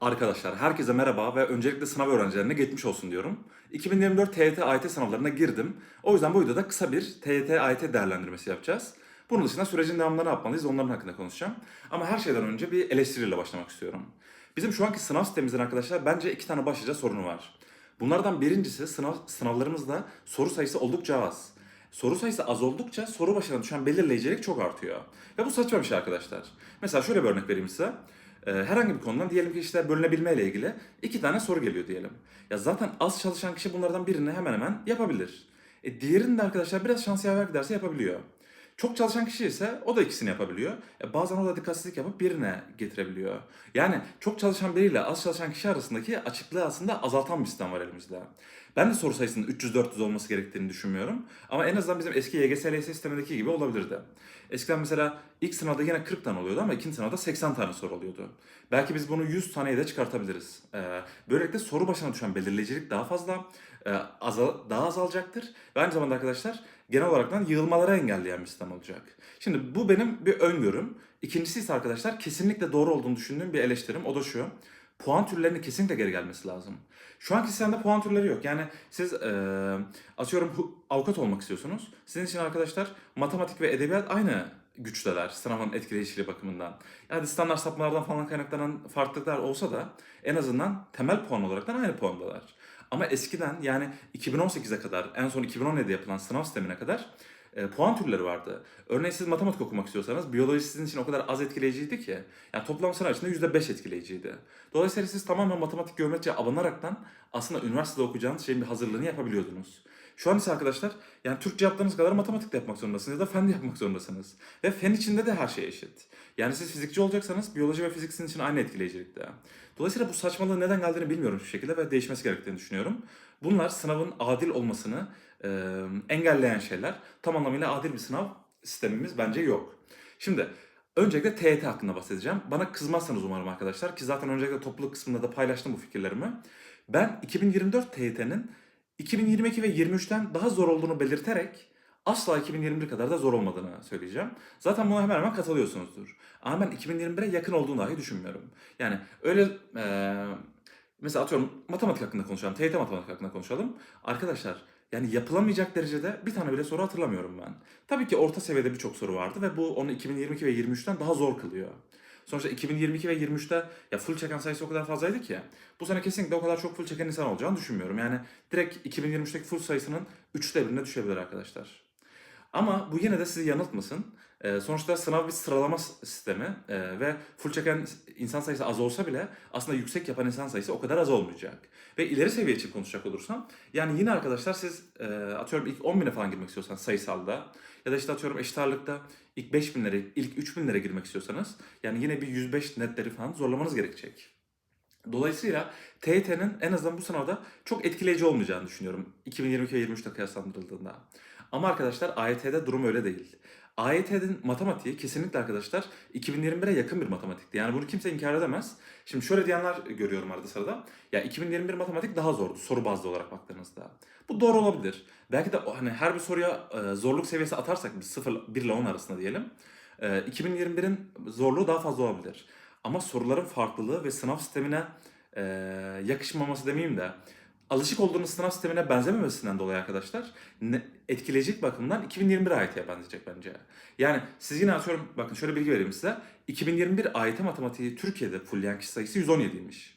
Arkadaşlar herkese merhaba ve öncelikle sınav öğrencilerine geçmiş olsun diyorum. 2024 TYT AYT sınavlarına girdim. O yüzden bu videoda kısa bir TYT AYT değerlendirmesi yapacağız. Bunun dışında sürecin devamında ne yapmalıyız onların hakkında konuşacağım. Ama her şeyden önce bir eleştiriyle başlamak istiyorum. Bizim şu anki sınav sitemimizin arkadaşlar bence iki tane başlıca sorunu var. Bunlardan birincisi sınav sınavlarımızda soru sayısı oldukça az. Soru sayısı az oldukça soru başına düşen belirleyicilik çok artıyor. Ve bu saçma bir şey arkadaşlar. Mesela şöyle bir örnek vereyim size. Ee, herhangi bir konudan diyelim ki işte bölünebilme ile ilgili iki tane soru geliyor diyelim. Ya zaten az çalışan kişi bunlardan birini hemen hemen yapabilir. E, diğerini de arkadaşlar biraz şans yaver giderse yapabiliyor. Çok çalışan kişi ise o da ikisini yapabiliyor. E, bazen o da dikkatsizlik yapıp birine getirebiliyor. Yani çok çalışan biriyle az çalışan kişi arasındaki açıklığı aslında azaltan bir sistem var elimizde. Ben de soru sayısının 300-400 olması gerektiğini düşünmüyorum. Ama en azından bizim eski YGS LYS sistemindeki gibi olabilirdi. Eskiden mesela ilk sınavda yine 40 tane oluyordu ama ikinci sınavda 80 tane soru oluyordu. Belki biz bunu 100 taneye de çıkartabiliriz. Ee, böylelikle soru başına düşen belirleyicilik daha fazla, e, azal, daha azalacaktır. Ve aynı zamanda arkadaşlar genel olaraktan yığılmaları engelleyen bir sistem olacak. Şimdi bu benim bir öngörüm. İkincisi ise arkadaşlar kesinlikle doğru olduğunu düşündüğüm bir eleştirim. O da şu. Puan türlerinin kesinlikle geri gelmesi lazım. Şu anki sistemde puan türleri yok. Yani siz e, atıyorum avukat olmak istiyorsunuz. Sizin için arkadaşlar matematik ve edebiyat aynı güçteler sınavın etkileyiciliği bakımından. Yani standart sapmalardan falan kaynaklanan farklılıklar olsa da en azından temel puan olaraktan aynı puandalar. Ama eskiden yani 2018'e kadar en son 2017'de yapılan sınav sistemine kadar e, puan türleri vardı. Örneğin siz matematik okumak istiyorsanız biyoloji sizin için o kadar az etkileyiciydi ki. Yani toplam sınav içinde %5 etkileyiciydi. Dolayısıyla siz tamamen matematik geometriye abanaraktan aslında üniversitede okuyacağınız şeyin bir hazırlığını yapabiliyordunuz. Şu an ise arkadaşlar yani Türkçe yaptığınız kadar matematik de yapmak zorundasınız ya da fen de yapmak zorundasınız. Ve fen içinde de her şey eşit. Yani siz fizikçi olacaksanız biyoloji ve fizik sizin için aynı etkileyicilikte. Dolayısıyla bu saçmalığın neden geldiğini bilmiyorum şu şekilde ve değişmesi gerektiğini düşünüyorum. Bunlar sınavın adil olmasını e, engelleyen şeyler. Tam anlamıyla adil bir sınav sistemimiz bence yok. Şimdi öncelikle TYT hakkında bahsedeceğim. Bana kızmazsanız umarım arkadaşlar ki zaten öncelikle topluluk kısmında da paylaştım bu fikirlerimi. Ben 2024 TYT'nin 2022 ve 23'ten daha zor olduğunu belirterek asla 2021 kadar da zor olmadığını söyleyeceğim. Zaten buna hemen hemen katılıyorsunuzdur. Ama ben 2021'e yakın olduğunu dahi düşünmüyorum. Yani öyle eee, mesela atıyorum matematik hakkında konuşalım, TYT matematik hakkında konuşalım. Arkadaşlar yani yapılamayacak derecede bir tane bile soru hatırlamıyorum ben. Tabii ki orta seviyede birçok soru vardı ve bu onu 2022 ve 23'ten daha zor kılıyor. Sonuçta 2022 ve 23'te ya full çeken sayısı o kadar fazlaydı ki. Bu sene kesinlikle o kadar çok full çeken insan olacağını düşünmüyorum. Yani direkt 2023'teki full sayısının üçte birine düşebilir arkadaşlar. Ama bu yine de sizi yanıltmasın. Ee, sonuçta sınav bir sıralama sistemi ee, ve full çeken insan sayısı az olsa bile aslında yüksek yapan insan sayısı o kadar az olmayacak. Ve ileri seviye için konuşacak olursam yani yine arkadaşlar siz e, atıyorum ilk 10 bine falan girmek istiyorsanız sayısalda ya da işte atıyorum eşit ağırlıkta ilk 5 binlere, ilk 3 binlere girmek istiyorsanız yani yine bir 105 netleri falan zorlamanız gerekecek. Dolayısıyla TYT'nin en azından bu sınavda çok etkileyici olmayacağını düşünüyorum 2022 ve 23'te kıyaslandırıldığında. Ama arkadaşlar AYT'de durum öyle değil. AYT'nin matematiği kesinlikle arkadaşlar 2021'e yakın bir matematikti. Yani bunu kimse inkar edemez. Şimdi şöyle diyenler görüyorum arada sırada. Ya 2021 matematik daha zordu soru bazlı olarak baktığınızda. Bu doğru olabilir. Belki de hani her bir soruya e, zorluk seviyesi atarsak biz 0 1 ile 10 arasında diyelim. e, 2021'in zorluğu daha fazla olabilir. Ama soruların farklılığı ve sınav sistemine e, yakışmaması demeyeyim de alışık olduğunuz sınav sistemine benzememesinden dolayı arkadaşlar ne, etkileyecek bakımdan 2021 AYT'ye benzeyecek bence. Yani siz yine atıyorum bakın şöyle bilgi vereyim size. 2021 AYT matematiği Türkiye'de fullleyen kişi sayısı 117'ymiş.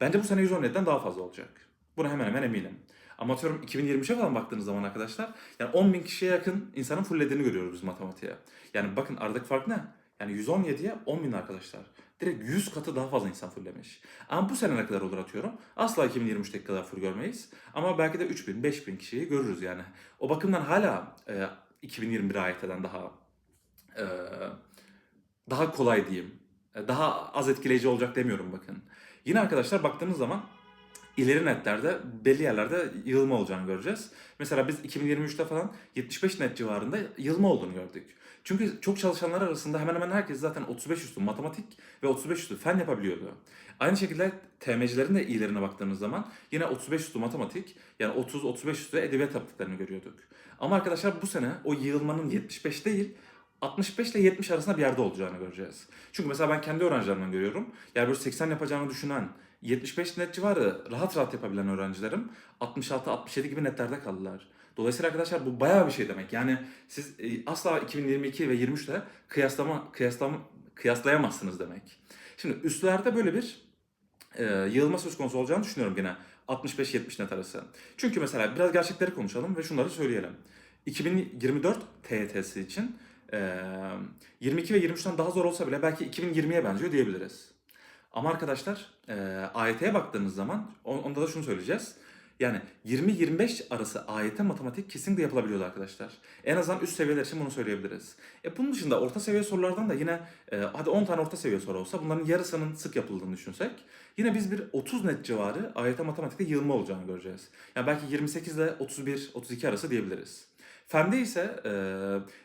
Bence bu sene 117'den daha fazla olacak. Buna hemen hemen eminim. Ama atıyorum 2023'e falan baktığınız zaman arkadaşlar yani 10 bin kişiye yakın insanın fulllediğini görüyoruz biz matematiğe. Yani bakın aradaki fark ne? Yani 117'ye 10 bin arkadaşlar. Direkt 100 katı daha fazla insan fulllemiş. Ama bu sene ne kadar olur atıyorum? Asla 2023'teki kadar full görmeyiz. Ama belki de 3000, 5000 kişiyi görürüz yani. O bakımdan hala e, 2021 AYT'den daha e, daha kolay diyeyim. E, Daha az etkileyici olacak demiyorum bakın. Yine arkadaşlar baktığınız zaman ileri netlerde belli yerlerde yığılma olacağını göreceğiz. Mesela biz 2023'te falan 75 net civarında yığılma olduğunu gördük. Çünkü çok çalışanlar arasında hemen hemen herkes zaten 35 üstü matematik ve 35 üstü fen yapabiliyordu. Aynı şekilde TM'cilerin de iyilerine baktığınız zaman yine 35 üstü matematik yani 30-35 üstü edebiyat yaptıklarını görüyorduk. Ama arkadaşlar bu sene o yığılmanın 75 değil 65 ile 70 arasında bir yerde olacağını göreceğiz. Çünkü mesela ben kendi öğrencilerimden görüyorum. Yani böyle 80 yapacağını düşünen 75 net civarı rahat rahat yapabilen öğrencilerim 66-67 gibi netlerde kaldılar. Dolayısıyla arkadaşlar bu bayağı bir şey demek. Yani siz e, asla 2022 ve 23 ile kıyaslama, kıyaslama, kıyaslayamazsınız demek. Şimdi üstlerde böyle bir e, yığılma söz konusu olacağını düşünüyorum gene 65-70 net arası. Çünkü mesela biraz gerçekleri konuşalım ve şunları söyleyelim. 2024 TYT'si için e, 22 ve 23'ten daha zor olsa bile belki 2020'ye benziyor diyebiliriz. Ama arkadaşlar e, AYT'ye baktığımız zaman on- onda da şunu söyleyeceğiz. Yani 20-25 arası AYT matematik kesinlikle yapılabiliyordu arkadaşlar. En azından üst seviyeler için bunu söyleyebiliriz. E bunun dışında orta seviye sorulardan da yine e, hadi 10 tane orta seviye soru olsa bunların yarısının sık yapıldığını düşünsek yine biz bir 30 net civarı AYT matematikte yığılma olacağını göreceğiz. Yani belki 28 ile 31-32 arası diyebiliriz. Fende ise e,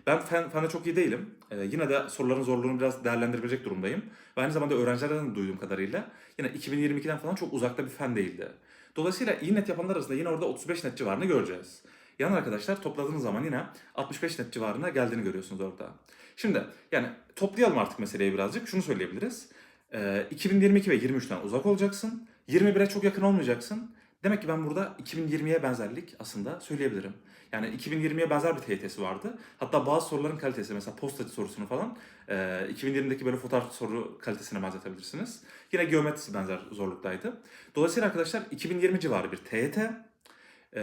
ben fen, fende çok iyi değilim. E, yine de soruların zorluğunu biraz değerlendirebilecek durumdayım. Ve aynı zamanda öğrencilerden de duyduğum kadarıyla yine 2022'den falan çok uzakta bir fen değildi. Dolayısıyla iyi net yapanlar arasında yine orada 35 net civarını göreceğiz. Yani arkadaşlar topladığınız zaman yine 65 net civarına geldiğini görüyorsunuz orada. Şimdi yani toplayalım artık meseleyi birazcık. Şunu söyleyebiliriz. Ee, 2022 ve 23'ten uzak olacaksın. 21'e çok yakın olmayacaksın. Demek ki ben burada 2020'ye benzerlik aslında söyleyebilirim. Yani 2020'ye benzer bir TYT'si vardı. Hatta bazı soruların kalitesi mesela postacı sorusunu falan e, 2020'deki böyle fotoğraf soru kalitesine benzetebilirsiniz. Yine geometrisi benzer zorluktaydı. Dolayısıyla arkadaşlar 2020 civarı bir TYT. E,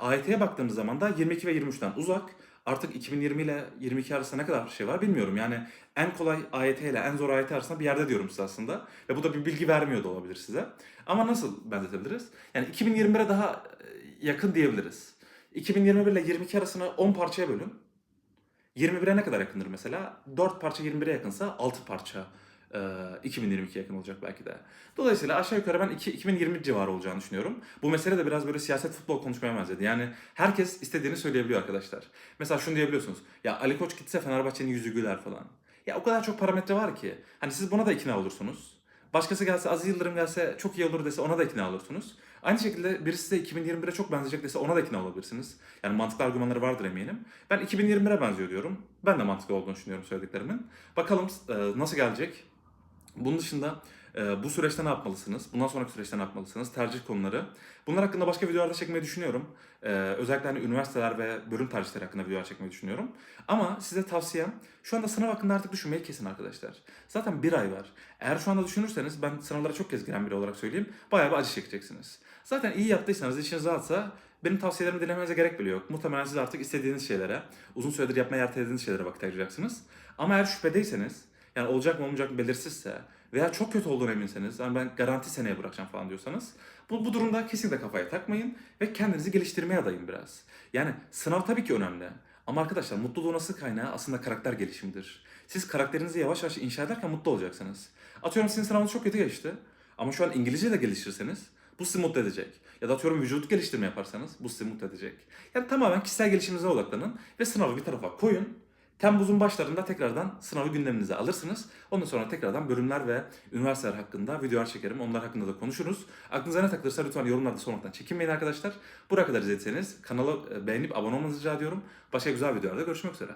AYT'ye baktığımız zaman da 22 ve 23'ten uzak. Artık 2020 ile 22 arasında ne kadar şey var bilmiyorum. Yani en kolay AYT ile en zor AYT arasında bir yerde diyorum size aslında. Ve bu da bir bilgi vermiyor da olabilir size. Ama nasıl benzetebiliriz? Yani 2021'e daha e, yakın diyebiliriz. 2021 ile 22 arasını 10 parçaya bölün. 21'e ne kadar yakındır mesela? 4 parça 21'e yakınsa 6 parça e, 2022'ye yakın olacak belki de. Dolayısıyla aşağı yukarı ben iki- 2020 civarı olacağını düşünüyorum. Bu mesele de biraz böyle siyaset futbol konuşmaya benzedi. Yani herkes istediğini söyleyebiliyor arkadaşlar. Mesela şunu diyebiliyorsunuz. Ya Ali Koç gitse Fenerbahçe'nin yüzü güler falan. Ya o kadar çok parametre var ki. Hani siz buna da ikna olursunuz. Başkası gelse Aziz Yıldırım gelse çok iyi olur dese ona da ikna olursunuz. Aynı şekilde birisi de 2021'e çok benzeyecek dese ona da ikna olabilirsiniz. Yani mantıklı argümanları vardır eminim. Ben 2021'e benziyor diyorum. Ben de mantıklı olduğunu düşünüyorum söylediklerimin. Bakalım e, nasıl gelecek? Bunun dışında e, bu süreçte ne yapmalısınız? Bundan sonraki süreçte ne yapmalısınız? Tercih konuları. Bunlar hakkında başka videolarda çekmeyi düşünüyorum. E, özellikle hani üniversiteler ve bölüm tercihleri hakkında videolar çekmeyi düşünüyorum. Ama size tavsiyem şu anda sınav hakkında artık düşünmeyi kesin arkadaşlar. Zaten bir ay var. Eğer şu anda düşünürseniz ben sınavlara çok kez giren biri olarak söyleyeyim. Bayağı bir acı çekeceksiniz. Zaten iyi yaptıysanız, işiniz rahatsa benim tavsiyelerimi dinlemenize gerek bile yok. Muhtemelen siz artık istediğiniz şeylere, uzun süredir yapmaya ertelediğiniz şeylere vakit ayıracaksınız. Ama eğer şüphedeyseniz, yani olacak mı olmayacak mı belirsizse veya çok kötü olduğunu eminseniz, yani ben garanti seneye bırakacağım falan diyorsanız, bu, bu durumda kesinlikle kafaya takmayın ve kendinizi geliştirmeye adayın biraz. Yani sınav tabii ki önemli. Ama arkadaşlar mutluluğun asıl kaynağı aslında karakter gelişimidir. Siz karakterinizi yavaş yavaş inşa ederken mutlu olacaksınız. Atıyorum sizin sınavınız çok kötü geçti. Ama şu an İngilizce de geliştirirseniz bu sizi mutlu edecek. Ya da atıyorum vücut geliştirme yaparsanız bu sizi mutlu edecek. Yani tamamen kişisel gelişiminize odaklanın ve sınavı bir tarafa koyun. Temmuz'un başlarında tekrardan sınavı gündeminize alırsınız. Ondan sonra tekrardan bölümler ve üniversiteler hakkında videolar çekerim. Onlar hakkında da konuşuruz. Aklınıza ne takılırsa lütfen yorumlarda sormaktan çekinmeyin arkadaşlar. Buraya kadar izlediyseniz kanala e, beğenip abone olmanızı rica ediyorum. Başka güzel videolarda görüşmek üzere.